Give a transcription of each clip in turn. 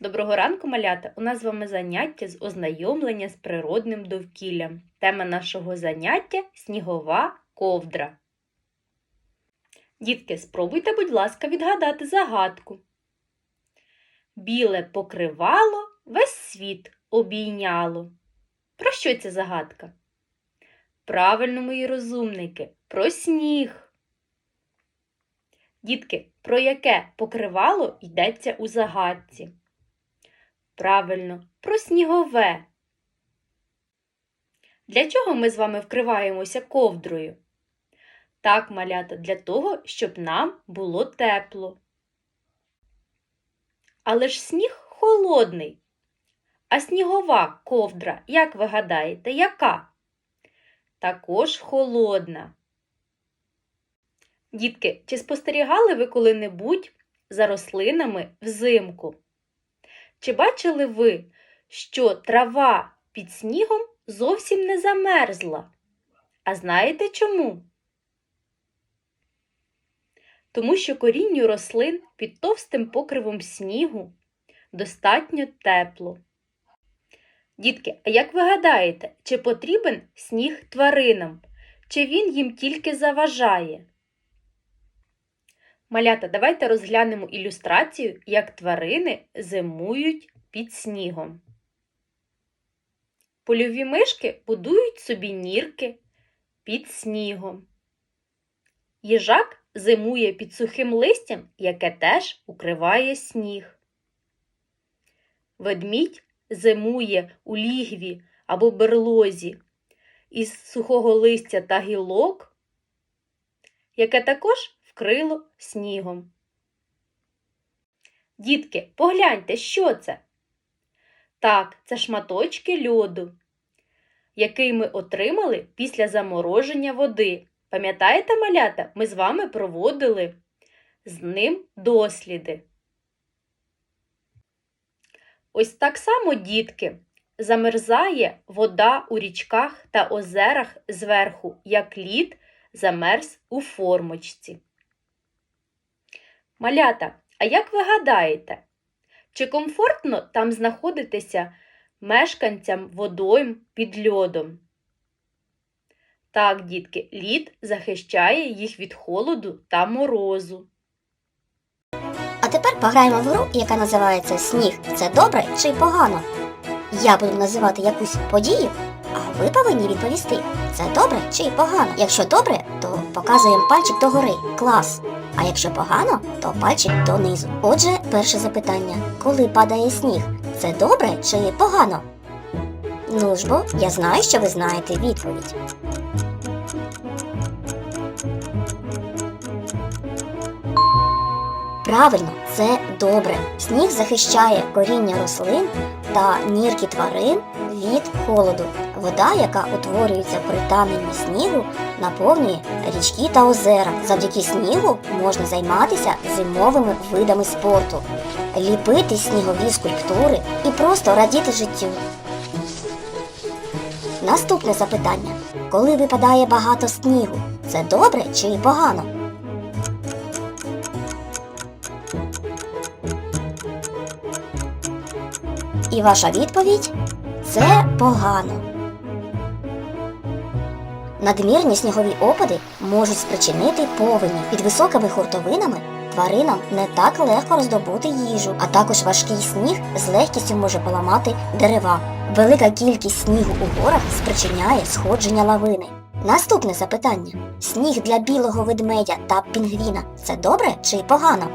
Доброго ранку, малята! У нас з вами заняття з ознайомлення з природним довкіллям. Тема нашого заняття снігова ковдра. Дітки, спробуйте, будь ласка, відгадати загадку. Біле покривало, весь світ обійняло. Про що ця загадка? Правильно, мої розумники, про сніг. Дітки, про яке покривало йдеться у загадці? Правильно, про снігове. Для чого ми з вами вкриваємося ковдрою? Так, малята, для того, щоб нам було тепло. Але ж сніг холодний. А снігова ковдра, як ви гадаєте, яка? Також холодна. Дітки, чи спостерігали ви коли-небудь за рослинами взимку? Чи бачили ви, що трава під снігом зовсім не замерзла? А знаєте чому? Тому що корінню рослин під товстим покривом снігу достатньо тепло. Дітки, а як ви гадаєте, чи потрібен сніг тваринам, чи він їм тільки заважає? Малята, давайте розглянемо ілюстрацію, як тварини зимують під снігом. Польові мишки будують собі нірки під снігом. Їжак зимує під сухим листям, яке теж укриває сніг. Ведмідь зимує у лігві або берлозі із сухого листя та гілок, яке також вкрило снігом. Дітки, погляньте, що це? Так, це шматочки льоду, який ми отримали після замороження води. Пам'ятаєте, малята, ми з вами проводили з ним досліди. Ось так само, дітки, замерзає вода у річках та озерах зверху, як лід замерз у формочці. Малята, а як ви гадаєте, чи комфортно там знаходитися мешканцям водойм під льодом? Так, дітки, лід захищає їх від холоду та морозу. А тепер пограємо в гру, яка називається Сніг. Це добре чи погано? Я буду називати якусь подію, а ви повинні відповісти, це добре чи погано. Якщо добре, то показуємо пальчик догори. Клас. А якщо погано, то пальчик донизу. Отже, перше запитання: коли падає сніг, це добре чи погано? Ну ж бо, я знаю, що ви знаєте відповідь. Правильно, це добре. Сніг захищає коріння рослин та нірки тварин від холоду. Вода, яка утворюється при таненні снігу, наповнює річки та озера. Завдяки снігу можна займатися зимовими видами спорту, ліпити снігові скульптури і просто радіти життю. Наступне запитання: коли випадає багато снігу, це добре чи погано? І ваша відповідь це погано. Надмірні снігові опади можуть спричинити повені. Під високими хуртовинами тваринам не так легко роздобути їжу, а також важкий сніг з легкістю може поламати дерева. Велика кількість снігу у горах спричиняє сходження лавини. Наступне запитання: сніг для білого ведмедя та пінгвіна це добре чи погано?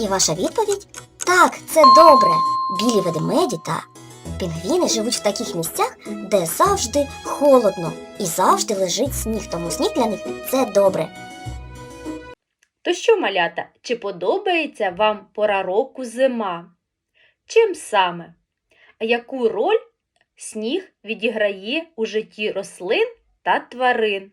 І ваша відповідь так, це добре. Білі ведмеді та пінгвіни живуть в таких місцях, де завжди холодно і завжди лежить сніг, тому сніг для них це добре. То що, малята, чи подобається вам пора року зима? Чим саме? А яку роль сніг відіграє у житті рослин та тварин?